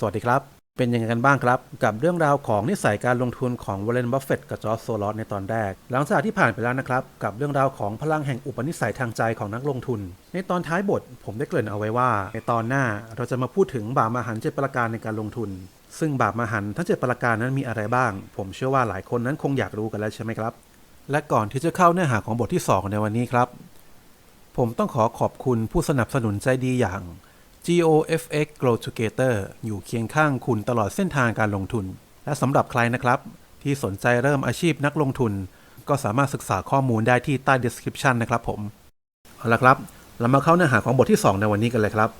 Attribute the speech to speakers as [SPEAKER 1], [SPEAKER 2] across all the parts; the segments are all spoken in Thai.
[SPEAKER 1] สวัสดีครับ เป็นยังไงกันบ้างครับ กับเรื่องราวของนิสัยการลงทุนของวอร์เรนบัฟเฟตกับจอร์จโซลอสในตอนแรก หลังจากที่ผ่านไปแล้วนะครับ กับเรื่องราวของพลังแห่งอุปนิสัยทางใจของนักลงทุน ในตอนท้ายบทผมได้เกริ่นเอาไว้ว่า ในตอนหน้าเราจะมาพูดถึงบาปมหันเจ็ดประการในการลงทุน ซึ่งบาปมหันทั้งเจ็ดประการนั้นมีอะไรบ้าง ผมเชื่อว่าหลายคนนั้นคงอยากรู้กันแล้วใช่ไหมครับ และก่อนที่จะเข้าเนื้อหาของบทที่สองในวันนี้ครับ ผมต้องขอขอบคุณผู้สนับสนุนใจดีอย่าง GOFX Grow Together อยู่เคียงข้างคุณตลอดเส้นทางการลงทุน และสำหรับใครนะครับ ที่สนใจเริ่มอาชีพนักลงทุน ก็สามารถศึกษาข้อมูลได้ที่ใต้ description นะครับผม เอาละครับ เรามาเข้าเนื้อหาของบทที่ 2 ในวันนี้กันเลยครับ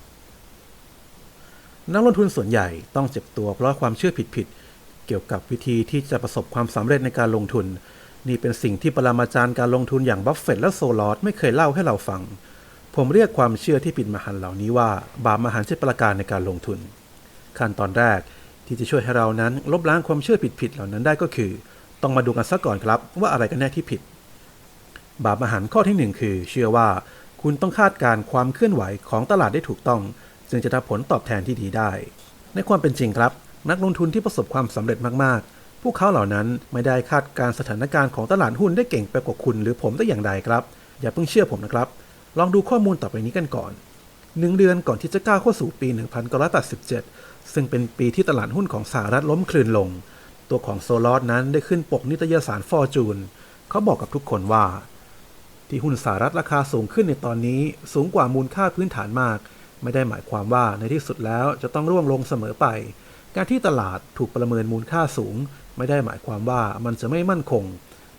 [SPEAKER 1] นักลงทุนส่วนใหญ่ต้องเจ็บตัวเพราะความเชื่อผิดๆเกี่ยวกับวิธีที่จะประสบความสำเร็จในการลงทุน นี่เป็นสิ่งที่ปรมาจารย์การลงทุนอย่างบัฟเฟตและโซลอสไม่เคยเล่าให้เราฟัง ผมเรียกความเชื่อที่ผิดมหันเหล่านี้ว่า บาปมหันเจ็ดประการในการลงทุน ขั้นตอนแรกที่จะช่วยให้เรานั้นลบล้างความเชื่อผิดๆเหล่านั้นได้ก็คือ ต้องมาดูกันซะก่อนครับว่าอะไรกันแน่ที่ผิด บาปมหันข้อที่หนึ่งคือ เชื่อว่าคุณต้องคาดการณ์ความเคลื่อนไหวของตลาดได้ถูกต้อง จึงจะได้ผลตอบแทนที่ดีได้ ในความเป็นจริงครับ นักลงทุนที่ประสบความสำเร็จมากๆ พวกเขาเหล่านั้นไม่ได้คาดการณ์สถานการณ์ของตลาดหุ้นได้เก่งไปกว่าคุณหรือผมได้อย่างใดครับ อย่าเพิ่งเชื่อผมนะครับ ลองดูข้อมูลต่อไปนี้กันก่อนหนึ่งเดือนก่อนที่จะก้าวเข้าสู่ปี 1987 ซึ่งเป็นปีที่ตลาดหุ้นของสหรัฐล้มคลืนลง ตัวของโซลอสนั้นได้ขึ้นปกนิตยสารฟอร์จูน เขาบอกกับทุกคนว่า ที่หุ้นสหรัฐราคาสูงขึ้นในตอนนี้สูงกว่ามูลค่าพื้นฐานมาก ไม่ได้หมายความว่าในที่สุดแล้วจะต้องร่วงลงเสมอไป การที่ตลาดถูกประเมินมูลค่าสูง ไม่ได้หมายความว่ามันจะไม่มั่นคง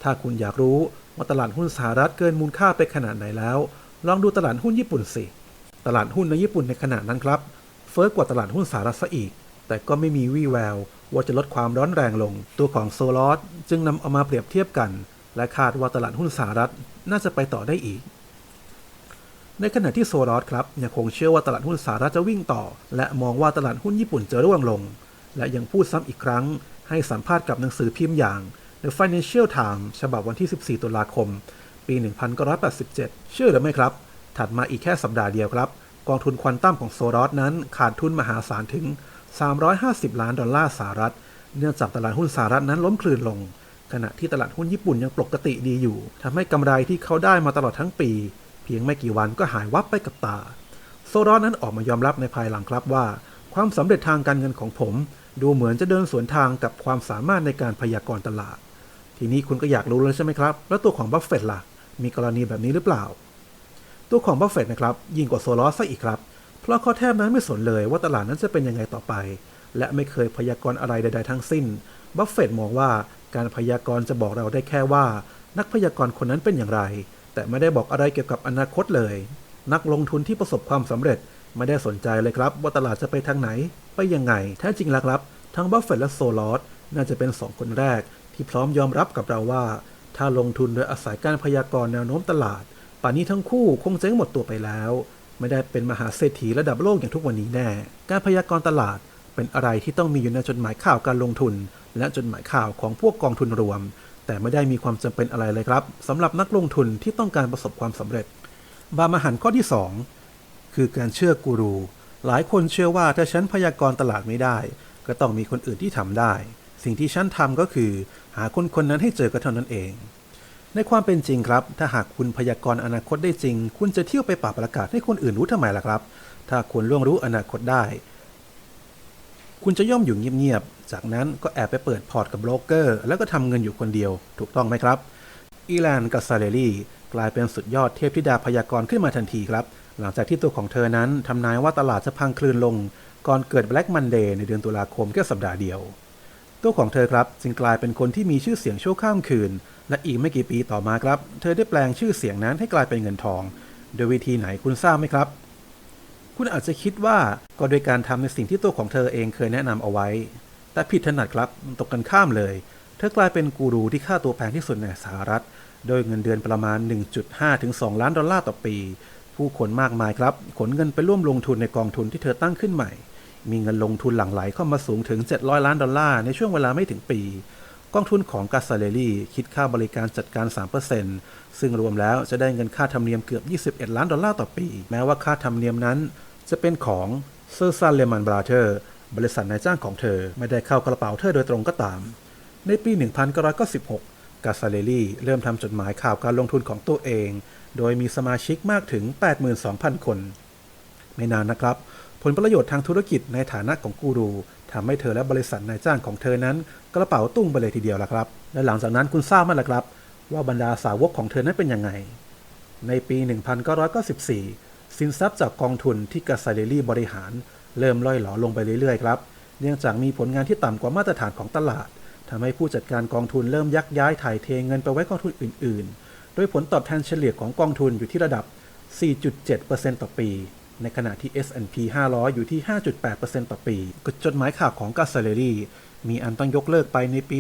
[SPEAKER 1] ถ้าคุณอยากรู้ว่าตลาดหุ้นสหรัฐเกินมูลค่าไปขนาดไหนแล้ว ลองดูตลาดหุ้นญี่ปุ่นสิ ตลาดหุ้นในญี่ปุ่นในขณะนั้นครับ เฟ้อกว่าตลาดหุ้นสหรัฐซะอีก แต่ก็ไม่มีวี่แวว ว่าจะลดความร้อนแรงลง ตัวของโซลอสจึงนำเอามาเปรียบเทียบกัน และคาดว่าตลาดหุ้นสหรัฐน่าจะไปต่อได้อีก ในขณะที่โซลอสครับยังคงเชื่อว่าตลาดหุ้นสหรัฐจะวิ่งต่อ และมองว่าตลาดหุ้นญี่ปุ่นจะร่วงลง และยังพูดซ้ำอีกครั้ง ให้สัมภาษณ์กับหนังสือพิมพ์อย่าง The Financial Times ฉบับวันที่ 14 ตุลาคม ปี 1987 เชื่อหรือไม่ครับ ถัดมาอีกแค่สัปดาห์เดียวครับ กองทุนควอนตัมของโซลอสนั้นขาดทุนมหาศาลถึง 350 ล้านดอลลาร์สหรัฐ เนื่องจากตลาดหุ้นสหรัฐนั้นล้มคลืนลง ขณะที่ตลาดหุ้นญี่ปุ่นยังปกติดีอยู่ทำให้กำไรที่เขาได้มาตลอดทั้งปี เพียงไม่กี่วันก็หายวับไปกับตา โซลอสนั้นออกมายอมรับในภายหลังครับว่า ความสำเร็จทางการเงินของผม ดูเหมือนจะเดินสวนทางกับความสามารถในการพยากรณ์ตลาดทีนี้คุณก็อยากรู้แล้วใช่ไหมครับ แล้วตัวของบัฟเฟตต์ล่ะ มีกรณีแบบนี้หรือเปล่า ตัวของบัฟเฟต์นะครับยิ่งกว่าโซลอสซะอีกครับ เพราะเขาแทบนั้นไม่สนเลยว่าตลาดนั้นจะเป็นยังไงต่อไป และไม่เคยพยากรณ์อะไรใด ๆ ทั้งสิ้น บัฟเฟต์มองว่าการพยากรณ์จะบอกเราได้แค่ว่า นักพยากรณ์คนนั้นเป็นอย่างไร แต่ไม่ได้บอกอะไรเกี่ยวกับอนาคตเลย นักลงทุนที่ประสบความสำเร็จไม่ได้สนใจเลยครับ ว่าตลาดจะไปทางไหน ไปยังไง แท้จริงแล้วครับ ทั้งบัฟเฟต์และโซลอสน่าจะเป็นสองคนแรก ที่พร้อมยอมรับกับเราว่า ถ้าลงทุนโดยอาศัยการพยากรณ์แนวโน้มตลาด ป่านนี้ทั้งคู่คงเจ๊งหมดตัวไปแล้ว ไม่ได้เป็นมหาเศรษฐีระดับโลกอย่างทุกวันนี้แน่ การพยากรณ์ตลาดเป็นอะไรที่ต้องมีอยู่ในจดหมายข่าวการลงทุน และจดหมายข่าวของพวกกองทุนรวม แต่ไม่ได้มีความจำเป็นอะไรเลยครับสำหรับนักลงทุนที่ต้องการประสบความสำเร็จ บามหันข้อที่ 2 คือการเชื่อกูรู หลายคนเชื่อว่าถ้าฉันพยากรณ์ตลาดไม่ได้ ก็ต้องมีคนอื่นที่ทำได้ สิ่งที่ฉันทำก็คือหาคนคนนั้นให้เจอก็เท่านั้นเอง ในความเป็นจริงครับ ถ้าหากคุณพยากรณ์อนาคตได้จริง คุณจะเที่ยวไปป่าประกาศให้คนอื่นรู้ทำไมล่ะครับ ถ้าคุณล่วงรู้อนาคตได้ คุณจะย่อมอยู่เงียบๆ จากนั้นก็แอบไปเปิดพอร์ตกับโบรกเกอร์ แล้วก็ทำเงินอยู่คนเดียว ถูกต้องไหมครับ อีแลนกับซาเลรีกลายเป็นสุดยอดเทพธิดาพยากรณ์ขึ้นมาทันทีครับ หลังจากที่ตัวของเธอนั้นทำนายว่าตลาดจะพังคลืนลง ก่อนเกิด Black Monday ในเดือนตุลาคมแค่สัปดาห์เดียว ตัวของเธอครับจึงกลายเป็นคนที่มีชื่อเสียงชั่วข้ามคืน และอีกไม่กี่ปีต่อมาครับ เธอได้แปลงชื่อเสียงนั้นให้กลายเป็นเงินทอง โดยวิธีไหนคุณทราบไหมครับ คุณอาจจะคิดว่าก็โดยการทำในสิ่งที่ตัวของเธอเองเคยแนะนำเอาไว้ แต่ผิดถนัดครับตกกันข้ามเลย เธอกลายเป็นกูรูที่ค่าตัวแพงที่สุดในสหรัฐ โดยเงินเดือนประมาณ 1.5ถึง2ล้านดอลลาร์ต่อปี ผู้คนมากมายครับ ขนเงินไปร่วมลงทุนในกองทุนที่เธอตั้งขึ้นใหม่ มีเงินลงทุนหลั่งไหลเข้ามาสูงถึง 700 ล้านดอลลาร์ ในช่วงเวลาไม่ถึงปี กองทุนของกาซาเลรีคิดค่าบริการจัดการ 3%ซึ่งรวมแล้วจะได้เงินค่าธรรมเนียมเกือบ 21 ล้านดอลลาร์ต่อปี แม้ว่าค่าธรรมเนียมนั้น จะเป็นของเซอร์ซันเลมันบราเธอร์บริษัทนายจ้างของเธอไม่ได้เข้ากระเป๋าเธอโดยตรงก็ตาม ในปี 1996 กาซาเลรีเริ่มทำจดหมายข่าวการลงทุนของตัวเอง โดยมีสมาชิกมากถึง 82,000 คน ไม่นานนะครับ ผลประโยชน์ทางธุรกิจในฐานะของกูรูทำให้เธอและบริษัทนายจ้างของเธอนั้น กระเป๋าตุ้งไปเลยทีเดียวละครับ และหลังจากนั้นคุณทราบมั้ยล่ะครับ ว่าบรรดาสาวกของเธอนั้นเป็นยังไง ในปี 1994 สินทรัพย์จากกองทุนที่กาซาเดลี่บริหาร เริ่มล่อยหลอลงไปเรื่อยๆครับ เนื่องจากมีผลงานที่ต่ำกว่ามาตรฐานของตลาดทำให้ผู้จัดการกองทุนเริ่มยักย้ายถ่ายเทเงินไปไว้กองทุนอื่น ๆ โดยผลตอบแทนเฉลี่ยของกองทุนอยู่ที่ระดับ 4.7%ต่อปี ในขณะที่ S&P 500 อยู่ที่ 5.8%ต่อปีจดหมายข่าวของกาซเดลี่มีอันต้องยกเลิกไปในปี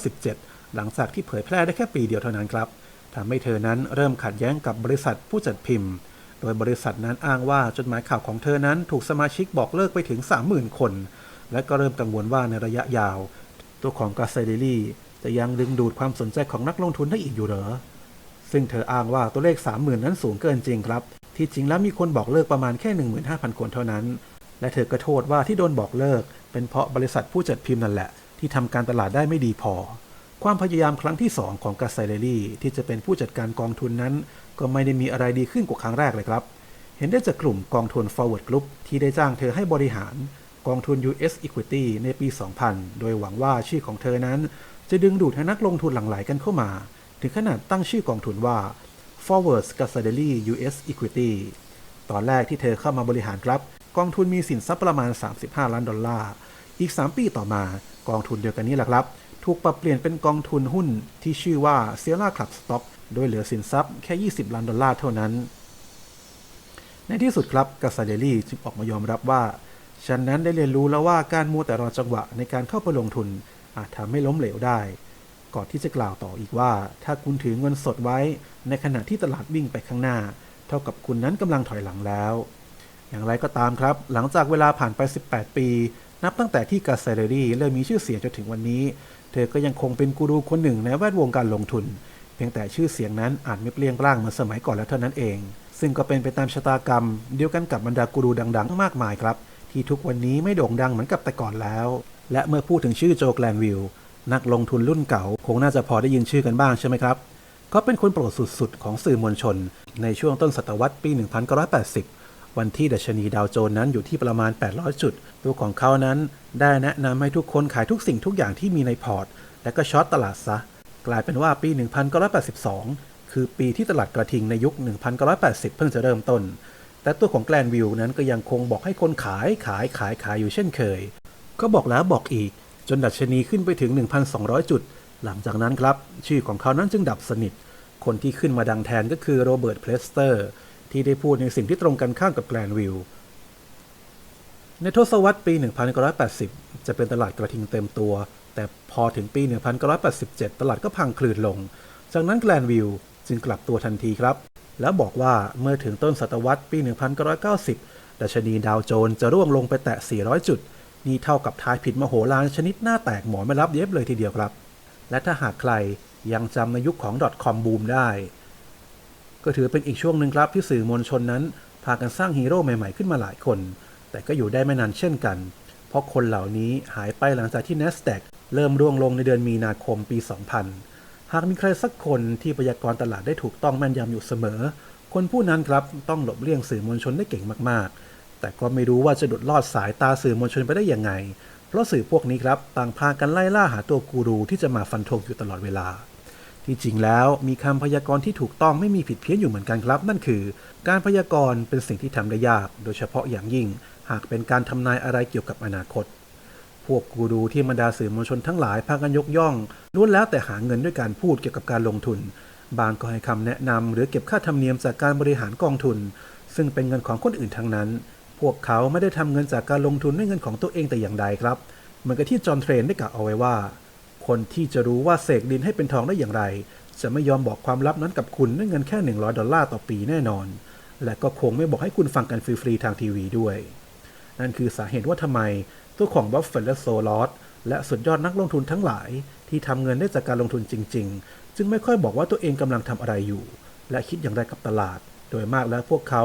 [SPEAKER 1] 1997 หลังจากที่เผยแพร่ได้แค่ปีเดียวเท่านั้นครับทำให้เธอนั้นเริ่มขัดแย้งกับบริษัทผู้จัดพิมพ์ โดยบริษัทนั้นอ้างว่าจดหมายข่าวของเธอนั้นถูกสมาชิกบอกเลิกไปถึง 30,000 คน และก็เริ่มกังวลว่าในระยะยาว ตัวของกาเซเดลี่จะยังดึงดูดความสนใจของนักลงทุนได้อีกอยู่เหรอซึ่งเธออ้างว่าตัวเลข 30,000 นั้นสูงเกินจริงครับ ที่จริงแล้วมีคนบอกเลิกประมาณแค่ 15,000 คนเท่านั้น และเธอก็โทษว่าที่โดนบอกเลิก เป็นเพราะบริษัทผู้จัดพิมพ์นั่นแหละ ที่ทำการตลาดได้ไม่ดีพอ ความพยายามครั้งที่ 2 ของกาไซเลลี่ที่จะเป็นผู้จัดการกองทุนนั้น ก็ไม่ได้มีอะไรดีขึ้นกว่าครั้งแรกเลยครับ เห็นได้จากกลุ่มกองทุน Forward Group ที่ได้จ้างเธอให้บริหารกองทุน US Equity ในปี 2000 โดยหวังว่าชื่อของเธอนั้น จะดึงดูดให้นักลงทุนหลั่งไหลกันเข้ามา ถึงขนาดตั้งชื่อกองทุนว่า Forward s c a s a d e l y US Equity ตอนแรกที่เธอเข้ามาบริหารครับกองทุนมีสินทรัพย์ประมาณ 35 ล้านดอลลาร์ อีก 3 ปีต่อมากองทุนเดียวกันนี้แหละครับ ถูกปรับเปลี่ยนเป็นกองทุนหุ้นที่ชื่อว่า Sierra Club Stock โดยเหลือสินทรัพย์แค่ 20 ล้านดอลลาร์เท่านั้น ในที่สุดครับกาซาเดลี่จึงออกมายอมรับว่า ฉันนั้นได้เรียนรู้แล้วว่าการมัวแต่รอจังหวะในการเข้าไปลงทุน อาจทำให้ล้มเหลวได้ ก่อนที่จะกล่าวต่ออีกว่า ถ้าคุณถือเงินสดไว้ ในขณะที่ตลาดวิ่งไปข้างหน้า เท่ากับคุณนั้นกำลังถอยหลังแล้ว อย่างไรก็ตามครับ หลังจากเวลาผ่านไป 18 ปี นับตั้งแต่ที่กาเซเรรี่เริ่มมีชื่อเสียงจนถึงวันนี้ เธอก็ยังคงเป็นกูรูคนหนึ่งในแวดวงการลงทุน เพียงแต่ชื่อเสียงนั้นอาจไม่เปลี่ยงปร้างเหมือนสมัยก่อนแล้วเท่านั้นเอง ซึ่งก็เป็นไปตามชะตากรรม เดียวกันกับบรรดากูรูดัง ๆ มากมายครับ ที่ทุกวันนี้ไม่โด่งดังเหมือนกับแต่ก่อนแล้ว และเมื่อพูดถึงชื่อโจแกลนวิล นักลงทุนรุ่นเก่า คงน่าจะพอได้ยินชื่อกันบ้างใช่ไหมครับ เขาเป็นคนโปรดสุดๆ ของสื่อมวลชน ในช่วงต้นศตวรรษปี 1980 วันที่ดัชนีดาวโจนส์นั้นอยู่ที่ประมาณ 800 จุด ตัวของเขานั้นได้แนะนำให้ทุกคนขายทุกสิ่งทุกอย่างที่มีในพอร์ต และก็ช็อตตลาดซะ กลายเป็นว่าปี 1982 คือปีที่ตลาดกระทิงในยุค 1980 เพิ่งจะเริ่มต้น แต่ตัวของแกลนวิลนั้นก็ยังคงบอกให้คนขายขายขายขายอยู่เช่นเคย ก็บอกแล้วบอกอีก จนดัชนีขึ้นไปถึง 1,200 จุด หลังจากนั้นครับ ชื่อของเขานั้นจึงดับสนิท คนที่ขึ้นมาดังแทนก็คือโรเบิร์ตเพลสเตอร์ที่ได้พูดในสิ่งที่ตรงกันข้ามกับแกลนวิลในทศวรรษปี 1980 จะเป็นตลาดกระทิงเต็มตัว แต่พอถึงปี 1987 ตลาดก็พังคลืนลง จากนั้นแกลนวิลจึงกลับตัวทันทีครับ แล้วบอกว่าเมื่อถึงต้นศตวรรษปี 1990 ดัชนีดาวโจนส์จะร่วงลงไปแตะ 400 จุด นี่เท่ากับทายผิดมโหฬารชนิดหน้าแตกหมอนไม่รับเย็บเลยทีเดียวครับ และถ้าหากใครยังจำในยุคของ .com boom ได้ ก็ถือเป็นอีกช่วงหนึ่งครับที่สื่อมวลชนนั้น พากันสร้างฮีโร่ใหม่ๆขึ้นมาหลายคน แต่ก็อยู่ได้ไม่นานเช่นกัน เพราะคนเหล่านี้หายไปหลังจากที่ NASDAQ เริ่มร่วงลงในเดือนมีนาคมปี 2000 หากมีใครสักคนที่พยากรณ์ตลาดได้ถูกต้องแม่นยำอยู่เสมอ คนผู้นั้นครับต้องหลบเลี่ยงสื่อมวลชนได้เก่งมากๆ แต่ก็ไม่รู้ว่าจะดุดลอดสายตาสื่อมวลชนไปได้ยังไง เพราะสื่อพวกนี้ครับต่างพากันไล่ล่าหาตัวกูรูที่จะมาฟันธงอยู่ตลอดเวลา ที่จริงแล้วมีคำพยากรณ์ที่ถูกต้องไม่มีผิดเพี้ยนอยู่เหมือนกันครับ นั่นคือ การพยากรณ์เป็นสิ่งที่ทำได้ยาก โดยเฉพาะอย่างยิ่ง หากเป็นการทำนายอะไรเกี่ยวกับอนาคต พวกกูรูที่บรรดาสื่อมวลชนทั้งหลายพากันยกย่องล้วนแล้วแต่หาเงินด้วยการพูดเกี่ยวกับการลงทุน บางก็ให้คำแนะนำหรือเก็บค่าธรรมเนียมจากการบริหารกองทุน ซึ่งเป็นเงินของคนอื่นทั้งนั้น พวกเขาไม่ได้ทำเงินจากการลงทุนด้วยเงินของตัวเองแต่อย่างใดครับ เหมือนกับที่จอห์นเทรนได้กล่าวเอาไว้ว่า คนที่จะรู้ว่าเสกดินให้เป็นทองได้อย่างไร จะไม่ยอมบอกความลับนั้นกับคุณด้วยเงินแค่ 100 ดอลลาร์ต่อปีแน่นอน และก็คงไม่บอกให้คุณฟังกันฟรีๆทางทีวีด้วย นั่นคือสาเหตุว่าทำไมตัวของบัฟเฟตและโซลอสและสุดยอดนักลงทุนทั้งหลาย ที่ทำเงินได้จากการลงทุนจริง ๆ จึงไม่ค่อยบอกว่าตัวเองกำลังทำอะไรอยู่ และคิดอย่างไรกับตลาด โดยมากแล้วพวกเขา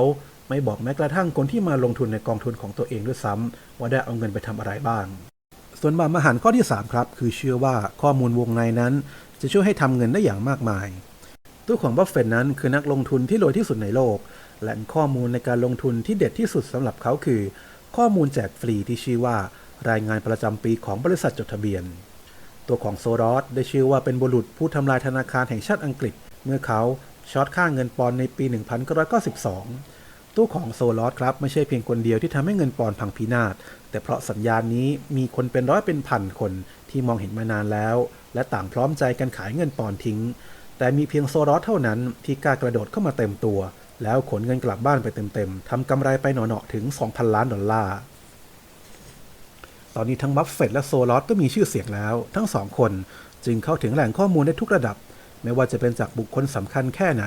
[SPEAKER 1] ไม่บอกแม้กระทั่งคนที่มาลงทุนในกองทุนของตัวเองด้วยซ้ำว่าได้เอาเงินไปทำอะไรบ้าง ส่วนบามหันข้อที่ 3 ครับ คือเชื่อว่าข้อมูลวงในนั้น จะช่วยให้ทำเงินได้อย่างมากมาย ตัวของบัฟเฟตนั้นคือนักลงทุนที่รวยที่สุดในโลก และข้อมูลในการลงทุนที่เด็ดที่สุดสำหรับเขาคือ ข้อมูลแจกฟรีที่ชื่อว่า รายงานประจำปีของบริษัทจดทะเบียน ตัวของโซรอสได้ชื่อว่าเป็นบุรุษผู้ทำลายธนาคารแห่งชาติอังกฤษ เมื่อเขาช็อตค่าเงินปอนในปี 1992 ตัวของโซลอสครับไม่ใช่เพียงคนเดียวที่ทำให้เงินปอนพังพินาศ แต่เพราะสัญญาณนี้มีคนเป็นร้อยเป็นพันคนที่มองเห็นมานานแล้ว และต่างพร้อมใจกันขายเงินปอนทิ้ง แต่มีเพียงโซลอสเท่านั้นที่กล้ากระโดดเข้ามาเต็มตัว แล้วขนเงินกลับบ้านไปเต็มๆทำกำไรไปหนอๆถึง 2,000 ล้านดอลลาร์ตอนนี้ทั้งบัฟเฟตและโซลอสก็มีชื่อเสียงแล้ว ทั้งสองคนจึงเข้าถึงแหล่งข้อมูลได้ทุกระดับ ไม่ว่าจะเป็นจากบุคคลสำคัญแค่ไหน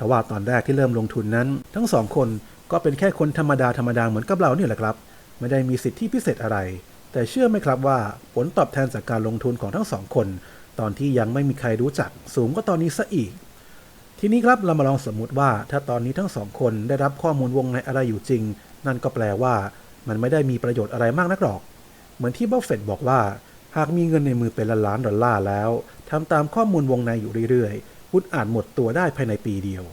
[SPEAKER 1] ทว่าตอนแรกที่เริ่มลงทุนนั้น ทั้งสองคนก็เป็นแค่คนธรรมดาธรรมดาเหมือนกับเราเนี่ยแหละครับ ไม่ได้มีสิทธิพิเศษอะไร แต่เชื่อไหมครับว่าผลตอบแทนจากการลงทุนของทั้งสองคน ตอนที่ยังไม่มีใครรู้จัก สูงก็ตอนนี้ซะอีก ทีนี้ครับเรามาลองสมมุติว่า ถ้าตอนนี้ทั้งสองคนได้รับข้อมูลวงในอะไรอยู่จริง นั่นก็แปลว่า มันไม่ได้มีประโยชน์อะไรมากนักหรอก เหมือนที่บัฟเฟตต์บอกว่า หากมีเงินในมือเป็นล้านล้านดอลลาร์แล้วทำตามข้อมูลวงในอยู่เรื่อยๆ คุณอาจหมดตัวได้ภายในปีเดียว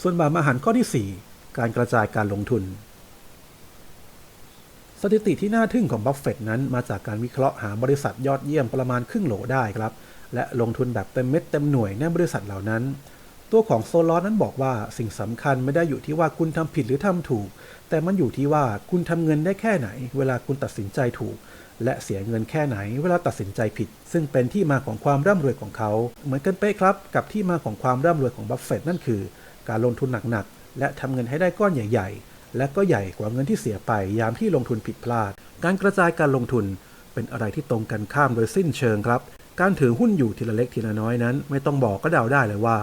[SPEAKER 1] ส่วนบาปอาหารข้อที่ 4 การกระจายการลงทุน สถิติที่น่าทึ่งของบัฟเฟต์นั้นมาจากการวิเคราะห์หาบริษัทยอดเยี่ยมประมาณครึ่งโหลได้ครับ และลงทุนแบบเต็มเม็ดเต็มหน่วยในบริษัทเหล่านั้น ตัวของโซลอสนั้นบอกว่าสิ่งสำคัญไม่ได้อยู่ที่ว่าคุณทำผิดหรือทำถูก แต่มันอยู่ที่ว่าคุณทำเงินได้แค่ไหน เวลาคุณตัดสินใจถูก และเสียเงินแค่ไหนเวลาตัดสินใจผิด ซึ่งเป็นที่มาของความร่ำรวยของเขา เหมือนกันเป๊ะครับ กับที่มาของความร่ำรวยของบัฟเฟตต์นั่นคือ การลงทุนหนักๆ และทำเงินให้ได้ก้อนใหญ่ๆ และก็ใหญ่กว่าเงินที่เสียไปยามที่ลงทุนผิดพลาด การกระจายการลงทุนเป็นอะไรที่ตรงกันข้ามโดยสิ้นเชิงครับ การถือหุ้นอยู่ทีละเล็กทีละน้อยนั้น ไม่ต้องบอกก็เดาได้เลยว่า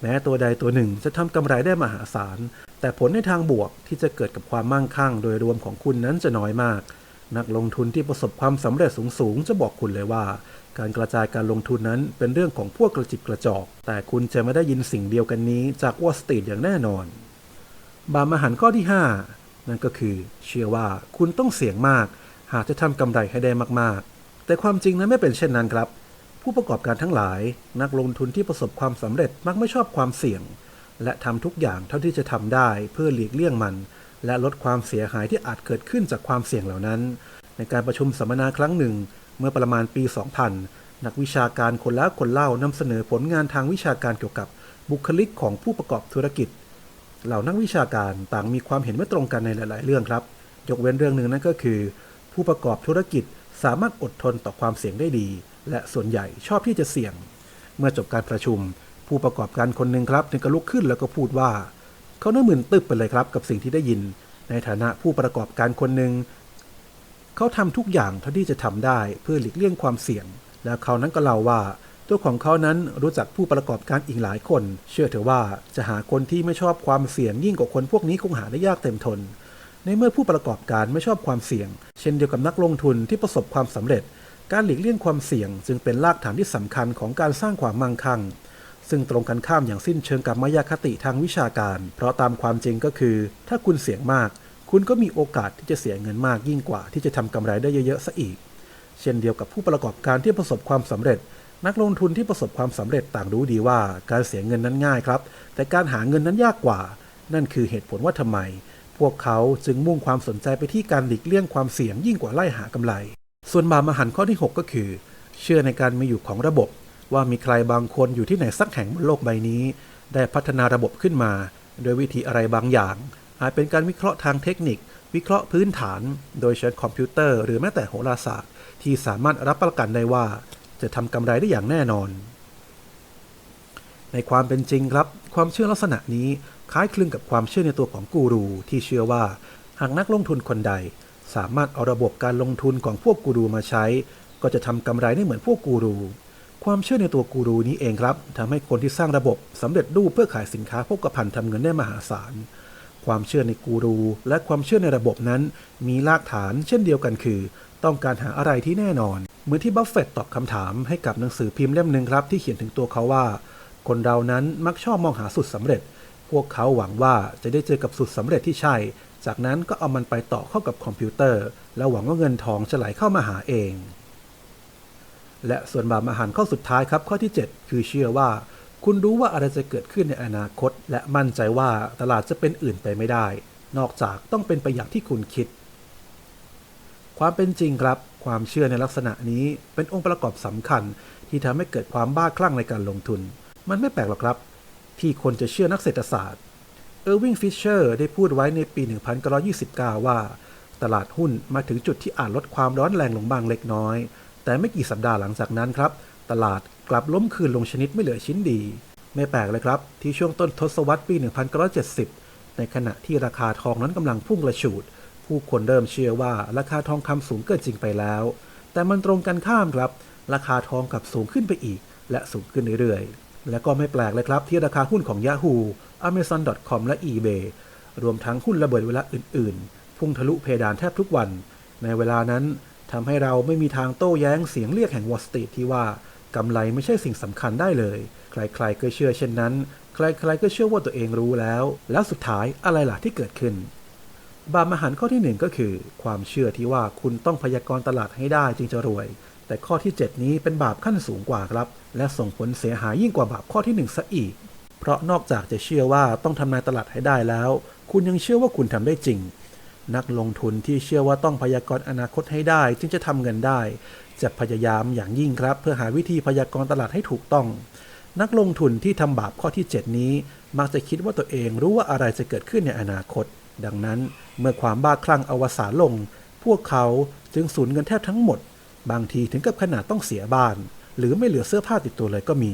[SPEAKER 1] แม้ตัวใดตัวหนึ่งจะทำกำไรได้มหาศาลแต่ผลในทางบวกที่จะเกิดกับความมั่งคั่ง โดยรวมของคุณนั้นจะน้อยมาก นักลงทุนที่ประสบความสำเร็จสูงๆ จะบอกคุณเลยว่า การกระจายการลงทุนนั้นเป็นเรื่องของพวกกระจิบกระจอก แต่คุณจะไม่ได้ยินสิ่งเดียวกันนี้จากวอลสตรีทอย่างแน่นอน บามหันข้อที่ 5 นั่นก็คือ เชื่อว่าคุณต้องเสี่ยงมาก หากจะทำกำไรให้ได้มากๆ แต่ความจริงนั้นไม่เป็นเช่นนั้นครับ ผู้ประกอบการทั้งหลาย นักลงทุนที่ประสบความสำเร็จมักไม่ชอบความเสี่ยง และทำทุกอย่างเท่าที่จะทำได้เพื่อหลีกเลี่ยงมัน และลดความเสียหายที่อาจเกิดขึ้นจากความเสี่ยงเหล่านั้น ในการประชุมสัมมนาครั้งหนึ่ง เมื่อประมาณปี 2000 นักวิชาการคนล้วคนเล่านำเสนอผลงานทางวิชาการเกี่ยวกับบุคลิกของผู้ประกอบธุรกิจ เหล่านักวิชาการต่างมีความเห็นไม่ตรงกันในหลาย ๆ เรื่องครับ ยกเว้นเรื่องหนึ่งนั่นก็คือ ผู้ประกอบธุรกิจสามารถอดทนต่อความเสี่ยงได้ดี และส่วนใหญ่ชอบที่จะเสี่ยง เมื่อจบการประชุม ผู้ประกอบการคนหนึ่งครับ ถึงกับลุกขึ้นแล้วก็พูดว่า เขาเนื้อมึนตึบไปเลยครับกับสิ่งที่ได้ยิน ในฐานะผู้ประกอบการคนหนึ่งเขาทำทุกอย่างเท่าที่จะทำได้เพื่อหลีกเลี่ยงความเสี่ยง และเขานั้นก็เล่าว่าตัวของเขานั้นรู้จักผู้ประกอบการอีกหลายคน เชื่อเถอะว่าจะหาคนที่ไม่ชอบความเสี่ยงยิ่งกว่าคนพวกนี้คงหาได้ยากเต็มทน ในเมื่อผู้ประกอบการไม่ชอบความเสี่ยง เช่นเดียวกับนักลงทุนที่ประสบความสำเร็จ การหลีกเลี่ยงความเสี่ยง จึงเป็นรากฐานที่สำคัญของการสร้างความมั่งคั่ง ซึ่งตรงกันข้ามอย่างสิ้นเชิงกับมายาคติทางวิชาการ เพราะตามความจริงก็คือ ถ้าคุณเสี่ยงมาก คุณก็มีโอกาสที่จะเสียเงินมากยิ่งกว่า ที่จะทำกำไรได้เยอะๆซะอีก เช่นเดียวกับผู้ประกอบการที่ประสบความสำเร็จ นักลงทุนที่ประสบความสำเร็จต่างรู้ดีว่า การเสียเงินนั้นง่ายครับ แต่การหาเงินนั้นยากกว่า นั่นคือเหตุผลว่าทำไม พวกเขาจึงมุ่งความสนใจไปที่การหลีกเลี่ยงความเสี่ยงยิ่งกว่าไล่หากำไร ส่วนบามหันข้อที่ 6 ก็คือ เชื่อในการมีอยู่ของระบบ ว่ามีใครบางคนอยู่ที่ไหนสักแห่งบนโลกใบนี้ ได้พัฒนาระบบขึ้นมา โดยวิธีอะไรบางอย่าง อาจเป็นการวิเคราะห์ทางเทคนิค วิเคราะห์พื้นฐาน โดยใช้คอมพิวเตอร์หรือแม้แต่โหราศาสตร์ ที่สามารถรับประกันได้ว่า จะทำกำไรได้อย่างแน่นอน ในความเป็นจริงครับ ความเชื่อลักษณะนี้คล้ายคลึงกับความเชื่อในตัวของกูรู ที่เชื่อว่าหากนักลงทุนคนใด สามารถเอาระบบการลงทุนของพวกกูรูมาใช้ ก็จะทำกำไรได้เหมือนพวกกูรู ความเชื่อในตัวกูรูนี้เองครับทำให้คนที่สร้างระบบสำเร็จรูปเพื่อขายสินค้าโภคภัณฑ์ทำเงินได้มหาศาล ความเชื่อในกูรู และความเชื่อในระบบนั้น มีรากฐานเช่นเดียวกันคือ ต้องการหาอะไรที่แน่นอน เหมือนที่บัฟเฟตตอบคำถามให้กับหนังสือพิมพ์เล่มหนึ่งครับ ที่เขียนถึงตัวเขาว่า คนเรานั้นมักชอบมองหาสุดสำเร็จ พวกเขาหวังว่าจะได้เจอกับสุดสำเร็จที่ใช่ จากนั้นก็เอามันไปต่อเข้ากับคอมพิวเตอร์ แล้วหวังว่าเงินทองจะไหลเข้ามาหาเอง และส่วนบาปมหันต์ข้อสุดท้ายครับข้อที่ 7 คือเชื่อว่า คุณรู้ว่าอะไรจะเกิดขึ้นในอนาคต และมั่นใจว่าตลาดจะเป็นอื่นไปไม่ได้ นอกจากต้องเป็นไปอย่างที่คุณคิด ความเป็นจริงครับ ความเชื่อในลักษณะนี้เป็นองค์ประกอบสำคัญ ที่ทำให้เกิดความบ้าคลั่งในการลงทุน มันไม่แปลกหรอกครับ ที่คนจะเชื่อนักเศรษฐศาสตร์เออร์วิงฟิชเชอร์ได้พูดไว้ในปี 1929 ว่า ตลาดหุ้นมาถึงจุดที่อาจลดความร้อนแรงลงบ้างเล็กน้อย แต่ไม่กี่สัปดาห์หลังจากนั้นครับ ตลาดกลับล้มคืนลงชนิดไม่เหลือชิ้นดี ไม่แปลกเลยครับ ที่ช่วงต้นทศวรรษปี 1970 ในขณะที่ราคาทองนั้นกำลังพุ่งกระฉูด ผู้คนเริ่มเชื่อว่าราคาทองคำสูงเกินจริงไปแล้ว แต่มันตรงกันข้ามครับ ราคาทองกลับสูงขึ้นไปอีก และสูงขึ้นเรื่อยๆ และก็ไม่แปลกเลยครับที่ราคาหุ้นของ Yahoo Amazon.com และ eBay รวมทั้งหุ้นระเบิดเวลาอื่น ๆ พุ่งทะลุเพดานแทบทุกวัน ในเวลานั้น ทำให้เราไม่มีทางโต้แย้งเสียงเรียกแห่งวอลสตรีทที่ว่ากำไรไม่ใช่สิ่งสำคัญได้เลย ใครๆก็เชื่อเช่นนั้น ใครๆก็เชื่อว่าตัวเองรู้แล้ว แล้วสุดท้ายอะไรล่ะที่เกิดขึ้น บาปมหันข้อที่หนึ่งก็คือ ความเชื่อที่ว่าคุณต้องพยากรณ์ตลาดให้ได้จึงจะรวย แต่ข้อที่ 7 นี้เป็นบาปขั้นสูงกว่าครับ และส่งผลเสียหายยิ่งกว่าบาปข้อที่1ซะอีก เพราะนอกจากจะเชื่อว่าต้องทำนายตลาดให้ได้แล้ว คุณยังเชื่อว่าคุณทำได้จริง นักลงทุนที่เชื่อว่าต้องพยากรณ์อนาคตให้ได้ จึงจะทำเงินได้ จะพยายามอย่างยิ่งครับ เพื่อหาวิธีพยากรณ์ตลาดให้ถูกต้อง นักลงทุนที่ทำบาปข้อที่ 7 นี้ มักจะคิดว่าตัวเองรู้ว่าอะไรจะเกิดขึ้นในอนาคต ดังนั้นเมื่อความบ้าคลั่งอวสานลง พวกเขาจึงสูญเงินแทบทั้งหมด บางทีถึงกับขนาดต้องเสียบ้าน หรือไม่เหลือเสื้อผ้าติดตัวเลยก็มี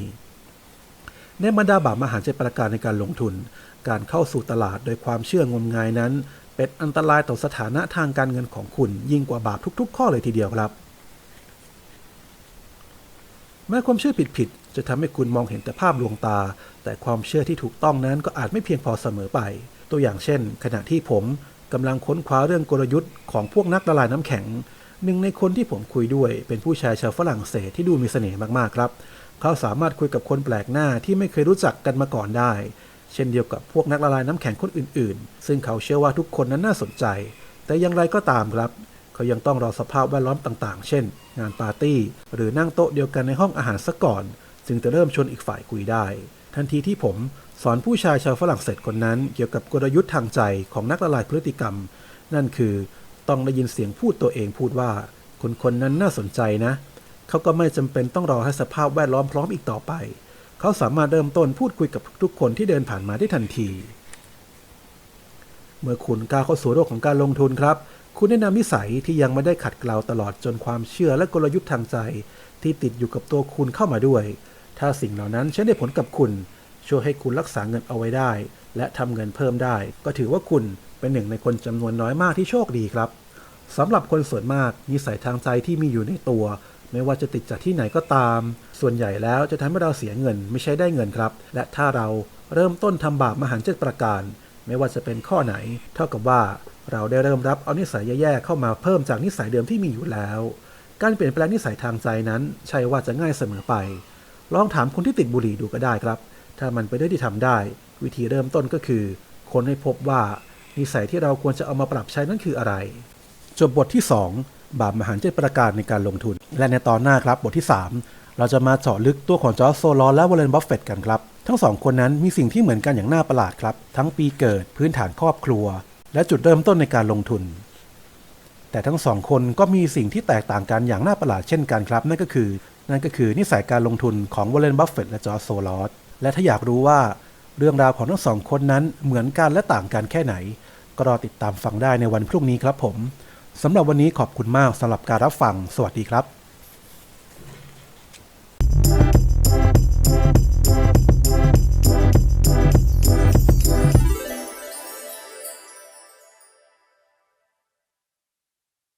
[SPEAKER 1] ในบรรดาบาปมหาใจประการในการลงทุน การเข้าสู่ตลาดโดยความเชื่องมงายนั้น เป็นอันตรายต่อสถานะทางการเงินของคุณยิ่งกว่าบาปทุก ๆ ข้อเลยทีเดียวครับแม้ความเชื่อผิดๆจะทำให้คุณมองเห็นแต่ภาพลวงตา แต่ความเชื่อที่ถูกต้องนั้นก็อาจไม่เพียงพอเสมอไป ตัวอย่างเช่น ขณะที่ผมกำลังค้นคว้าเรื่องกลยุทธ์ของพวกนักละลายน้ำแข็ง หนึ่งในคนที่ผมคุยด้วย เป็นผู้ชายชาวฝรั่งเศสที่ดูมีเสน่ห์มากๆครับ เขาสามารถคุยกับคนแปลกหน้าที่ไม่เคยรู้จักกันมาก่อนได้ เช่นเดียวกับพวกนักละลายน้ำแข็งคนอื่น ๆ ซึ่งเขาเชื่อว่าทุกคนนั้นน่าสนใจ แต่อย่างไรก็ตามครับ เขายังต้องรอสภาพแวดล้อมต่างๆ เช่น งานปาร์ตี้ หรือนั่งโต๊ะเดียวกันในห้องอาหารซะก่อน จึงจะเริ่มชวนอีกฝ่ายคุยได้ ทันทีที่ผมสอนผู้ชายชาวฝรั่งเศสคนนั้น เกี่ยวกับกลยุทธ์ทางใจของนักละลายพฤติกรรม นั่นคือต้องได้ยินเสียงพูดตัวเองพูดว่า คนคนนั้นน่าสนใจนะ เขาก็ไม่จำเป็นต้องรอให้สภาพแวดล้อมพร้อมอีกต่อไป เขาสามารถเริ่มต้นพูดคุยกับทุกๆคนที่เดินผ่านมาได้ทันที เมื่อคุณก้าวเข้าสู่โลกของการลงทุนครับ คุณแนะนำนิสัยที่ยังไม่ได้ขัดเกลาตลอดจนความเชื่อและกลยุทธ์ทางใจ ที่ติดอยู่กับตัวคุณเข้ามาด้วย ถ้าสิ่งเหล่านั้นใช้ได้ผลกับคุณ ช่วยให้คุณรักษาเงินเอาไว้ได้ และทำเงินเพิ่มได้ ก็ถือว่าคุณเป็นหนึ่งในคนจำนวนน้อยมากที่โชคดีครับสำหรับคนส่วนมากนิสัยทางใจที่มีอยู่ในตัว ไม่ว่าจะติดจากที่ไหนก็ตาม ส่วนใหญ่แล้วจะทำให้เราเสียเงินไม่ใช่ได้เงินครับ และถ้าเราเริ่มต้นทำบาปมหันต์เจ็ดประการ ไม่ว่าจะเป็นข้อไหน เท่ากับว่าเราได้เริ่มรับเอานิสัยแย่ๆเข้ามาเพิ่มจากนิสัยเดิมที่มีอยู่แล้ว การเปลี่ยนแปลงนิสัยทางใจนั้น ใช่ว่าจะง่ายเสมอไป ลองถามคนที่ติดบุหรี่ดูก็ได้ครับ ถ้ามันไปได้ที่ทำได้ วิธีเริ่มต้นก็คือ คนให้พบว่านิสัยที่เราควรจะเอามาปรับใช้นั้นคืออะไร จบบทที่ 2 บาปมหันต์เจ็ดประการในการลงทุน และในตอนหน้าครับบทที่ 3 เราจะมาเจาะลึกตัวของจอร์จโซลอนและวอร์เรนบัฟเฟต์กันครับ ทั้งสองคนนั้นมีสิ่งที่เหมือนกันอย่างน่าประหลาดครับ ทั้งปีเกิดพื้นฐานครอบครัว และจุดเริ่มต้นในการลงทุน แต่ทั้งสองคนก็มีสิ่งที่แตกต่างกันอย่างน่าประหลาดเช่นกันครับ นั่นก็คือ นั่นก็คือนิสัยการลงทุนของวอร์เรนบัฟเฟต์และจอร์จโซลอสและถ้าอยากรู้ว่าเรื่องราวของทั้งสองคนนั้นเหมือนกันและต่างกันแค่ไหน ก็รอติดตามฟังได้ในวันพรุ่งนี้ครับผม สำหรับวันนี้ขอบคุณมากสำหรับการรับฟัง สวัสดีครับ